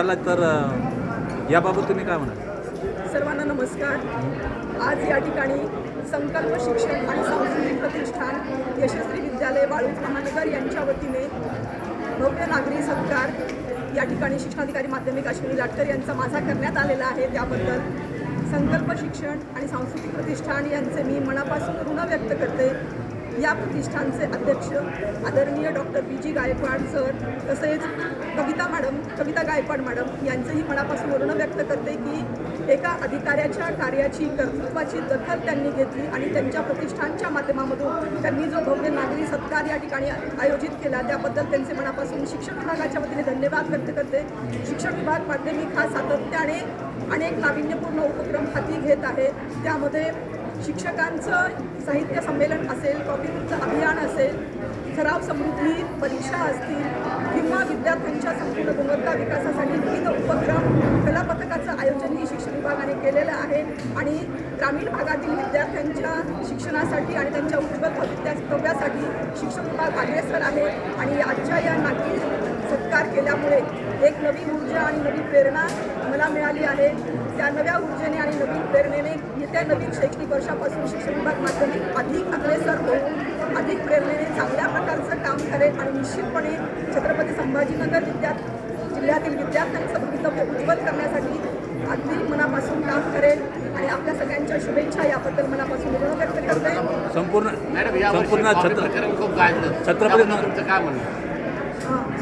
झाला तर याबाबत तुम्ही काय म्हणाल? सर्वांना नमस्कार. आज या ठिकाणी संकल्प शिक्षण आणि सांस्कृतिक प्रतिष्ठान यशस्वी विद्यालय वाळूज महानगर यांच्या वतीने भव्य नागरी सत्कार या ठिकाणी शिक्षणाधिकारी माध्यमिक अश्विनी लाटकर यांचा माझा करण्यात आलेला आहे. त्याबद्दल संकल्प शिक्षण आणि सांस्कृतिक प्रतिष्ठान यांचे मी मनापासून ऋण व्यक्त करते. या प्रतिष्ठानचे अध्यक्ष आदरणीय doctor B G Gaikwad sir तसेच कविता मॅडम कविता गायकवाड मॅडम यांचंही मनापासून वर्ण व्यक्त करते की एका अधिकाऱ्याच्या कार्याची कर्तृत्वाची दखल त्यांनी घेतली आणि त्यांच्या प्रतिष्ठानच्या माध्यमामधून त्यांनी जो भव्य नागरी सत्कार या ठिकाणी आयोजित केला त्याबद्दल त्यांचे मनापासून शिक्षण विभागाच्या वतीने धन्यवाद व्यक्त करते. शिक्षण विभाग माध्यमिक हा सातत्याने अनेक नाविन्यपूर्ण उपक्रम हाती घेत आहे. त्यामध्ये शिक्षकांचं साहित्य संमेलन असेल कॉपीमुक्त अभियान असेल सराव समृद्धी परीक्षा असतील किंवा विद्यार्थ्यांच्या संपूर्ण गुणवत्ता विकासासाठी विविध उपक्रम कलापथकाचं आयोजनही शिक्षण विभागाने केलेलं आहे. आणि ग्रामीण भागातील विद्यार्थ्यांच्या शिक्षणासाठी आणि त्यांच्या उज्ज्वल भवितव्यासाठी शिक्षण विभाग अग्रेसर आहे. आणि आजच्या या नागरी केल्यामुळे एक नवी ऊर्जा आणि नवी प्रेरणा मला मिळाली आहे. त्या नव्या ऊर्जेने आणि नवीन प्रेरणेने येत्या नवीन शैक्षणिक वर्षापासून शिक्षण विभाग माध्यमिक अधिक अग्रेसर होऊन अधिक प्रेरणेने चांगल्या प्रकारचं काम करेल आणि निश्चितपणे छत्रपती संभाजीनगर विद्या जिल्ह्यातील विद्यार्थ्यांचं भवितव्य उज्ज्वल करण्यासाठी अगदी मनापासून काम करेल आणि आपल्या सगळ्यांच्या शुभेच्छा याबद्दल मनापासून ऋण व्यक्त करते. संपूर्ण संपूर्ण छत्रपती काय म्हणणं? अं,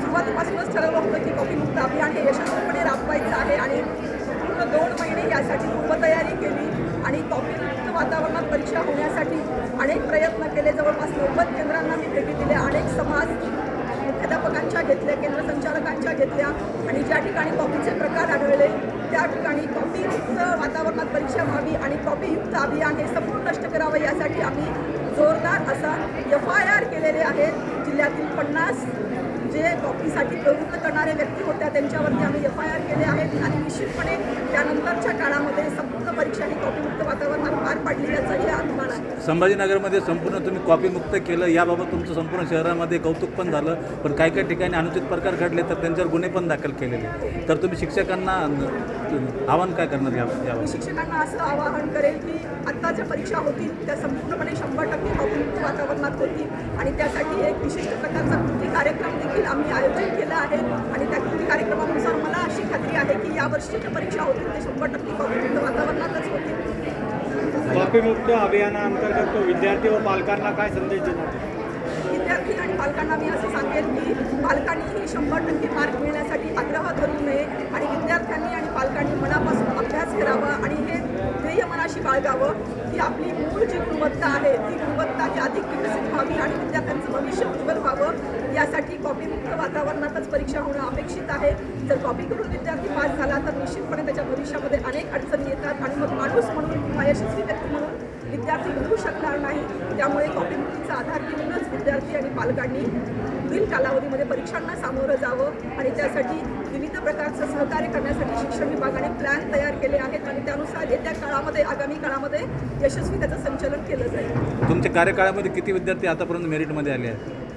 सुरुवातीपासूनच ठरवलं होतं की कॉपीमुक्त अभियान हे यशस्वीपणे राबवायचं आहे आणि पूर्ण दोन महिने यासाठी पूर्वतयारी केली आणि कॉपीमुक्त वातावरणात परीक्षा होण्यासाठी अनेक प्रयत्न केले. जवळपास नव्वद केंद्रांना मी भेटी दिल्या अनेक समाज मुख्याध्यापकांच्या घेतल्या केंद्र संचालकांच्या घेतल्या आणि ज्या ठिकाणी कॉपीचे प्रकार आढळले त्या ठिकाणी कॉपीयुक्त वातावरणात परीक्षा व्हावी आणि कॉपीयुक्त अभियान हे संपूर्ण नष्ट करावं यासाठी आम्ही जोरदार असा एफ आय आर केलेले आहेत जिल्ह्यातील पन्नास जे कॉपीसाठी प्रवृत्त करणारे व्यक्ती होत्या त्यांच्यावरती आम्ही एफ आय आर केले आहेत. आणि निश्चितपणे त्यानंतरच्या काळामध्ये संपूर्ण परीक्षा ही कॉपीमुक्त वातावरणात पार पाडली याचाही अभिमान आहे. संभाजीनगरमध्ये संपूर्ण तुम्ही कॉपीमुक्त केलं याबाबत तुमचं संपूर्ण शहरामध्ये कौतुक पण झालं. पण काही काही ठिकाणी अनुचित प्रकार घडले तर त्यांच्यावर गुन्हे पण दाखल केलेले. तर तुम्ही शिक्षकांना आवाहन काय करणार या शिक्षकांना असं आवाहन करेल की आत्ता ज्या परीक्षा होतील त्या संपूर्णपणे शंभर टक्के कॉपीमुक्त वातावरणात होतील. आणि त्यासाठी एक विशिष्ट प्रकारचा कृती कार्यक्रम देखील आम्ही आयोजित केला आहे आणि त्या कार्यक्रमानुसार मला अशी खात्री आहे की या वर्षी ज्या परीक्षा होतील ते शंभर टक्के कॉपीमुक्त वातावरणातच होतील कॉपीमुक्त अभियानाअंतर्गत तो विद्यार्थी व पालकांना काय संदेश देणार? विद्यार्थी आणि पालकांना मी असं सांगेल की पालकांनीही शंभर टक्के मार्क मिळण्यासाठी आग्रह धरू नये आणि विद्यार्थ्यांनी आणि पालकांनी मनापासून अभ्यास करावा आणि हे ध्येय मनाशी बाळगावं की आपली मूळ जी गुणवत्ता आहे ती गुणवत्ता ही अधिक विकसित व्हावी आणि विद्यार्थ्यांचं भविष्य उज्ज्वल व्हावं यासाठी कॉपीमुक्त वातावरणातच परीक्षा होणं अपेक्षित आहे. जर कॉपी करून विद्यार्थी पास झाला तर निश्चितपणे त्याच्या भविष्यामध्ये अनेक अडचणी येतात आणि मग माणूस म्हणून किंवा यशस्वी व्यक्ती म्हणून विद्यार्थी घडू शकणार नाही. त्यामुळे कॉपीमुक्तीचा आधार घेऊनच विद्यार्थी आणि पालकांनी पुढील कालावधीमध्ये परीक्षांना सामोरं जावं आणि त्यासाठी विविध प्रकारचं सहकार्य करण्यासाठी शिक्षण विभागाने प्लॅन तयार केले आहेत आणि त्यानुसार येत्या काळामध्ये आगामी काळामध्ये यशस्वी त्याचं संचलन केलं जाईल. तुमच्या कार्यकाळामध्ये किती विद्यार्थी आतापर्यंत मेरिटमध्ये आले आहेत?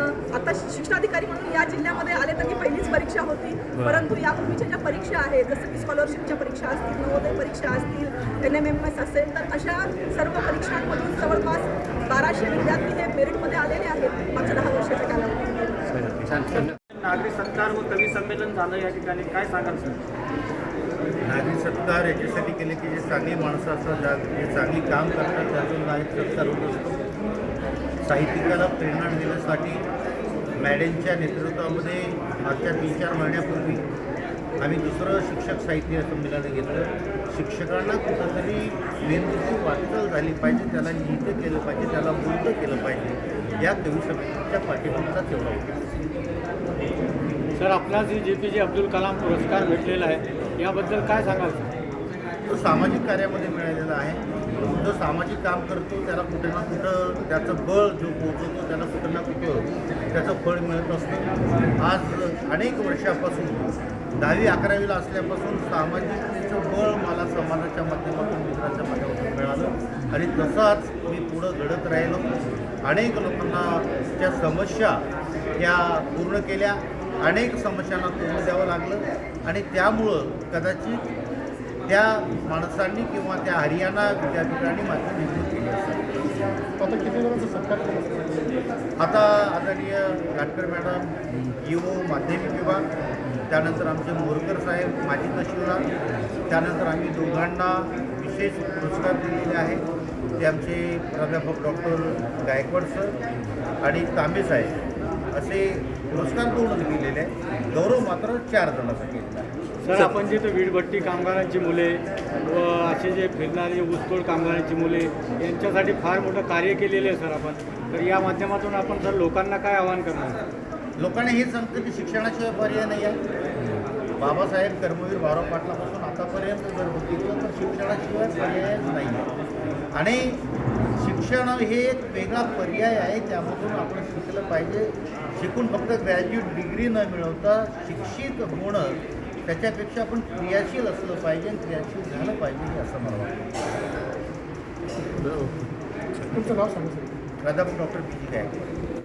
आता शिक्षणाधिकारी म्हणून या जिल्ह्यामध्ये आले तर ही पहिलीच परीक्षा होती. परंतु यापूर्वीच्या ज्या परीक्षा आहेत जसं की स्कॉलरशिपच्या परीक्षा असतील नवोदय परीक्षा असतील एन एम एम एस असेल तर अशा सर्व परीक्षांमधून जवळपास बाराशे विद्यार्थी हे मेरिटमध्ये आलेले आहेत मागच्या दहा वर्षाच्या छान नागरी सत्कार व कवी संमेलन झालं या ठिकाणी. काय सांगाल सर? नागरी सत्कार याच्यासाठी केले की जे चांगली माणसं असतात जे चांगली काम करतात त्यातून नागरिक सत्कार होत असतो. साहित्यिकाला प्रेरणा देण्यासाठी मॅडेनच्या नेतृत्वामध्ये मागच्या तीन चार महिन्यापूर्वी आम्ही दुसरं शिक्षक साहित्य संमेलन घेतलं. शिक्षकांना कुठंतरी मेंदूची वाटचाल झाली पाहिजे त्याला लिहितं केलं पाहिजे त्याला बोलतं केलं पाहिजे. या कवी संमेलनाच्या पाठीमागचा तेवढा होता. सर आपला जे जे पी जे अब्दुल कलाम पुरस्कार भेटलेला आहे याबद्दल काय सांगाल? तो सामाजिक कार्यामध्ये मिळालेला आहे. जो सामाजिक काम करतो त्याला कुठे ना कुठं त्याचं बळ जो पोहोचवतो त्याला कुठं ना कुठं त्याचं फळ मिळत असतं. आज अनेक वर्षापासून दहावी अकरावीला असल्यापासून सामाजिकतेचं बळ मला समाजाच्या माध्यमातून मित्राच्या माध्यमातून मिळालं. आणि तसाच मी पुढं घडत राहिलो. अनेक लोकांना त्या समस्या ह्या पूर्ण केल्या. अनेक समस्यांना तोंड द्यावं लागलं. आणि त्यामुळं कदाचित त्या माणसांनी किंवा त्या हरियाणा विद्यापीठाने माझी निवडणूक केली असेल आता किती जणांचा सत्कार आता आदरणीय घाटकर मॅडम इओ माध्यमिक विभाग त्यानंतर आमचे मोरकर साहेब माजी तहसीलदार त्यानंतर आम्ही दोघांना विशेष पुरस्कार दिलेले आहेत ते आमचे प्राध्यापक डॉक्टर गायकवाड सर आणि तांबे साहेब असे पुरस्कार दोनच दिलेले आहेत गौरव मात्र चार जणांचा केलेला आहे सर आपण जे ते वीटभट्टी कामगारांची मुले व असे जे फिरणारे ऊसतोड कामगारांची मुले यांच्यासाठी फार मोठं कार्य केलेलं आहे सर आपण. तर या माध्यमातून आपण सर लोकांना काय आवाहन करणार? लोकांना हे सांगतं की शिक्षणाशिवाय पर्याय नाही आहे. बाबासाहेब कर्मवीर भाऊराव पाटलापासून आतापर्यंत जर बघितलं तर शिक्षणाशिवाय पर्यायच नाही आहे. आणि शिक्षण हे एक वेगळा पर्याय आहे त्यामधून आपण शिकलं पाहिजे. शिकून फक्त ग्रॅज्युएट डिग्री न मिळवता शिक्षित होणं त्याच्यापेक्षा आपण क्रियाशील असलं पाहिजे आणि क्रियाशील झालं पाहिजे हे असं मला वाटतं. तुमचं नाव सांगा प्राध्यापक डॉक्टर पी जी गायकवाड.